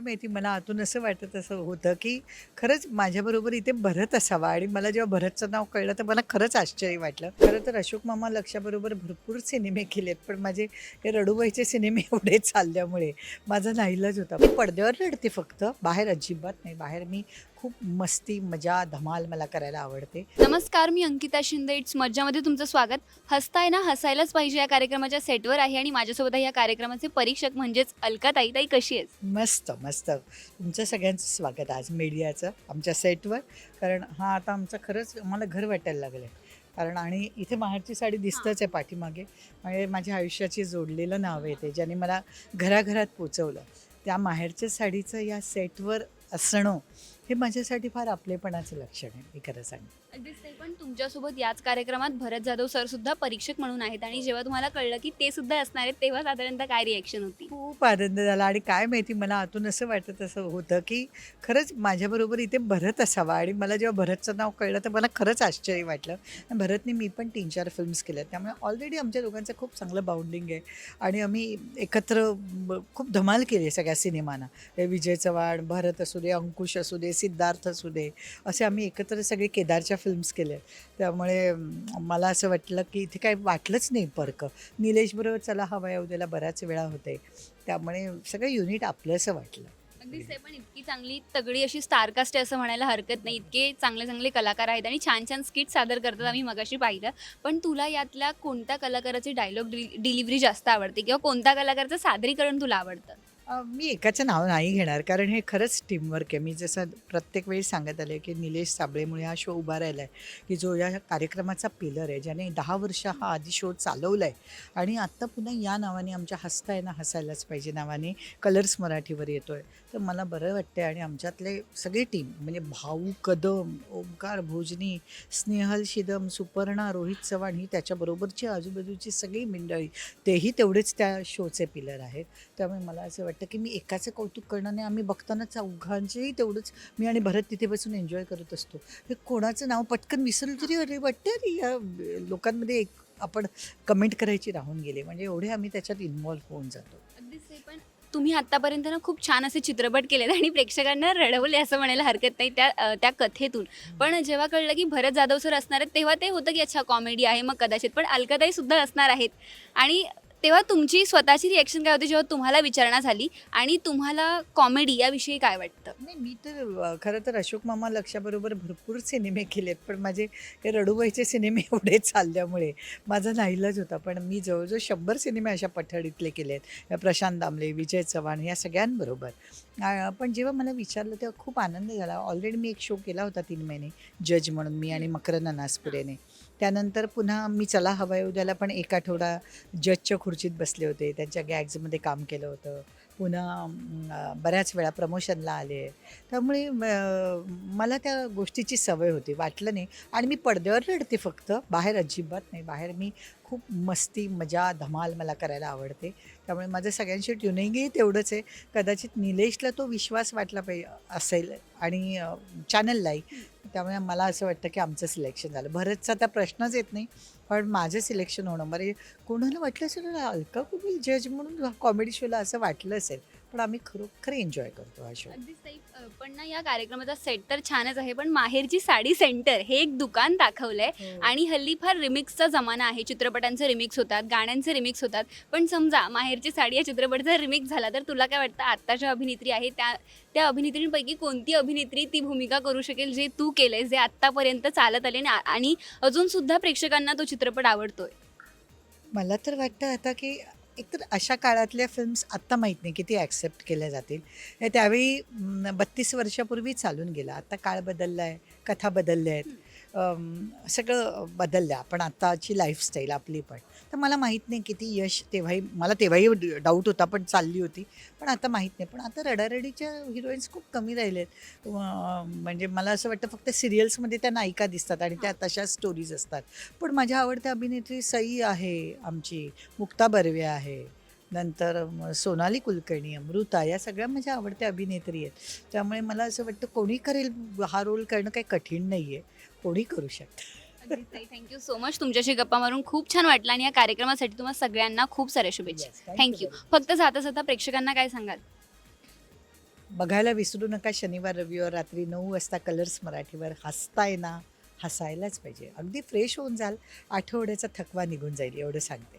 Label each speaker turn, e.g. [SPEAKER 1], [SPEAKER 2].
[SPEAKER 1] काय माहिती मला आतून असं वाटत असं होतं की खरंच माझ्याबरोबर इथे भरत असावा. आणि मला जेव्हा भरतचं नाव कळलं तर मला खरंच आश्चर्य वाटलं. खरं तर अशोक मामा लक्षाबरोबर भरपूर सिनेमे केलेत पण माझे हे रडूबाईचे सिनेमे एवढे चालल्यामुळे माझा नाईलाज होता. मी पडद्यावर रडते फक्त. बाहेर अजिबात नाही. बाहेर मी खूप मस्ती मजा धमाल मला करायला आवडते.
[SPEAKER 2] नमस्कार मी अंकिता शिंदे. इट्स मज्जामध्ये तुमचं स्वागत. हसताय ना हसायलाच पाहिजे या कार्यक्रमाच्या सेटवर आहे आणि माझ्यासोबत आहे या कार्यक्रमाचे परीक्षक म्हणजेच अलका ताई ताई कशी आहेस?
[SPEAKER 1] मस्त मस्त. तुमचं सगळ्यांचं स्वागत आज मीडियाचं आमच्या सेटवर. कारण हा आता आमचं खरंच मला घर वाटायला लागलं आहे कारण आणि इथे बाहेरची साडी दिसतच आहे पाठीमागे. म्हणजे माझ्या आयुष्याची जोडलेलं नाव आहे ते ज्याने मला घराघरात पोचवलं. त्या माहेरच्या साडीचं या सेटवर असणं हे माझ्यासाठी फार आपलेपणाचं लक्षण आहे मी खरं
[SPEAKER 2] अगदीच ताई, पण तुमच्यासोबत याच कार्यक्रमात भरत जाधव सर सुद्धा परीक्षक म्हणून आहेत आणि जेव्हा तुम्हाला कळलं की ते सुद्धा असणार आहेत तेव्हा साधारणतः काय रिएक्शन होती?
[SPEAKER 1] खूप आनंद झाला आणि काय माहिती मला आतून असं वाटत असं होतं की खरंच माझ्याबरोबर इथे भरत असावा आणि मला जेव्हा भरतचं नाव कळलं तर मला खरंच आश्चर्य वाटलं. आणि भरतने मी पण तीन चार फिल्म्स केल्या त्यामुळे ऑलरेडी आमच्या दोघांचं खूप चांगलं बाउंडिंग आहे. आणि आम्ही एकत्र खूप धमाल केली आहे सगळ्या सिनेमाना. हे विजय चव्हाण भरत असू दे अंकुश असू दे सिद्धार्थ असू दे असे आम्ही एकत्र सगळे केदारच्या फिल्म्स केल्या त्यामुळे मला असं वाटलं की इथे काय वाटलंच नाही परक निलेशबरोबर चला हवा उद्याला बऱ्याच वेळा होते त्यामुळे सगळं युनिट आपलं असं वाटलं.
[SPEAKER 2] अगदी पण इतकी चांगली तगडी अशी स्टारकास्ट आहे असं म्हणायला हरकत नाही. इतके चांगले चांगले कलाकार आहेत आणि छान छान स्किट सादर करतात आम्ही मगाशी पाहिलं. पण तुला यातल्या कोणत्या कलाकाराची डायलॉग डिलिव्हरी जास्त आवडते? किंवा कोणत्या कलाकाराचं सादरीकरण तुला आवडतं?
[SPEAKER 1] मी एकाचं नाव नाही घेणार कारण हे खरंच टीमवर्क आहे. मी जसं प्रत्येक वेळी सांगत आले की निलेश साबळेमुळे हा शो उभा राहिला आहे की जो या कार्यक्रमाचा पिलर आहे ज्याने दहा वर्ष हा आधी शो चालवला आहे आणि आत्ता पुन्हा या नावाने आमच्या हसताय ना हसायलाच पाहिजे नावाने कलर्स मराठीवर येतो आहे तर मला बरं वाटतं आणि आमच्यातले सगळे टीम म्हणजे भाऊ कदम ओंकार भोजनी स्नेहल शिदम सुपर्णा रोहित चव्हाण ही त्याच्याबरोबरची आजूबाजूची सगळी मंडळी तेही तेवढेच त्या शोचे पिलर आहेत. त्यामुळे मला असं वाटतं की मी एकाचं कौतुक करणं नाही. आम्ही बघताना चौघांचेही तेवढंच मी आणि भरत तिथे बसून एन्जॉय करत असतो. हे कोणाचं नाव पटकन विसरलं तरी अरे वाटतं अरे या लोकांमध्ये एक आपण कमेंट करायची राहून गेले. म्हणजे एवढे आम्ही त्याच्यात इन्व्हॉल्व्ह होऊन जातो.
[SPEAKER 2] पण तुम्ही आतापर्यंत ना खूप छान असे चित्रपट केलेत आणि प्रेक्षकांना रडवले असं म्हणायला हरकत नाही त्या त्या कथेतून. पण जेव्हा कळलं की भरत जाधव सर असणार आहेत तेव्हा ते होतं की अच्छा कॉमेडी आहे मग कदाचित. पण अलकाताई सुद्धा असणार आहेत. आणि तेव्हा तुमची स्वतःची रिॲक्शन काय होती जेव्हा तुम्हाला विचारणा झाली आणि तुम्हाला कॉमेडी याविषयी काय वाटतं?
[SPEAKER 1] नाही मी तर खरं तर अशोक मामा लक्षाबरोबर भरपूर सिनेमे केलेत पण माझे हे रडूबाईचे सिनेमे एवढे चालल्यामुळे माझा नाईलाज होता. पण मी जवळजवळ शंभर सिनेमे अशा पठडीतले केले आहेत प्रशांत दामले विजय चव्हाण या सगळ्यांबरोबर. पण जेव्हा मला विचारलं तेव्हा खूप आनंद झाला. ऑलरेडी मी एक शो केला होता तीन महिने जज म्हणून मी आणि मकरंद नासपुरेने. त्यानंतर पुन्हा मी चला हवा उद्याला पण एक आठवडा जजच्या खुर्चीत बसले होते त्यांच्या गॅग्समध्ये काम केलं होतं. पुन्हा बऱ्याच वेळा प्रमोशनला आले. त्यामुळे मला त्या गोष्टीची सवय होती वाटलं नाही. आणि मी पडद्यावर रडते फक्त. बाहेर अजिबात नाही. बाहेर मी खूप मस्ती मजा धमाल मला करायला आवडते. त्यामुळे माझं सगळ्यांशी ट्युनिंगही तेवढंच आहे. कदाचित निलेशला तो विश्वास वाटला पाहिजे असेल. आणि चॅनललाही त्यामुळे मला असं वाटतं की आमचं सिलेक्शन झालं. भरतचा आता प्रश्नच येत नाही पण माझं सिलेक्शन होणं बरे कोणाला वाटलं असेल अलका कुबील जज म्हणून कॉमेडी शोला असं वाटलं असेल पण आम्ही खरोखर एन्जॉय करतो हा शो
[SPEAKER 2] पण ना या कार्यक्रमाचा सेट तर छानच आहे पण माहेरची साडी सेंटर हे एक दुकान दाखवलंय. आणि हल्ली फार रिमिक्सचा जमाना आहे चित्रपटांचे रिमिक्स होतात गाण्यांचे रिमिक्स होतात. पण समजा माहेरची साडी या चित्रपटाचा रिमिक्स झाला तर तुला काय वाटतं आत्ताच्या अभिनेत्री आहे त्या त्या अभिनेत्रींपैकी कोणती अभिनेत्री ती भूमिका करू शकेल जे तू केलंय जे आत्तापर्यंत चालत आले आणि- आणि अजून सुद्धा प्रेक्षकांना तो चित्रपट आवडतोय.
[SPEAKER 1] मला तर वाटतं आता की एकतर अशा काळातल्या फिल्म्स आत्ता माहीत नाही किती ॲक्सेप्ट केल्या जातील. हे त्यावेळी बत्तीस वर्षापूर्वी चालून गेला. आता काळ बदलला आहे कथा बदलल्या आहेत. सगळं बदललं आपण आत्ताची लाईफस्टाईल आपली पण. तर मला माहीत नाही किती यश तेव्हाही मला तेव्हाही डाऊट होता पण चालली होती. पण आता माहीत नाही. पण आता रडारडीच्या हिरोईन्स खूप कमी राहिलेत. आहेत म्हणजे मला असं वाटतं फक्त सिरियल्समध्ये त्या नायिका दिसतात आणि त्या तशा स्टोरीज असतात. पण माझ्या आवडत्या अभिनेत्री सई आहे आमची. मुक्ता बर्वे आहे. नंतर सोनाली कुलकर्णी अमृता या सगळ्या माझ्या आवडत्या अभिनेत्री आहेत. त्यामुळे मला असं वाटतं कोणी करेल हा रोल करणं काही कठीण नाही आहे कोणी करू शकतं.
[SPEAKER 2] थँक्यू सो मच तुमच्याशी गप्पा मारून खूप छान वाटलं आणि या कार्यक्रमासाठी तुम्हाला सगळ्यांना खूप साऱ्या शुभेच्छा. थँक्यू. फक्त जाता जाता प्रेक्षकांना काय सांगाल?
[SPEAKER 1] बघायला विसरू नका शनिवार रविवार रात्री नऊ वाजता कलर्स मराठीवर हसताय ना हसायलाच पाहिजे. अगदी फ्रेश होऊन जाल. आठवड्याचा थकवा निघून जाईल एवढं सांगते.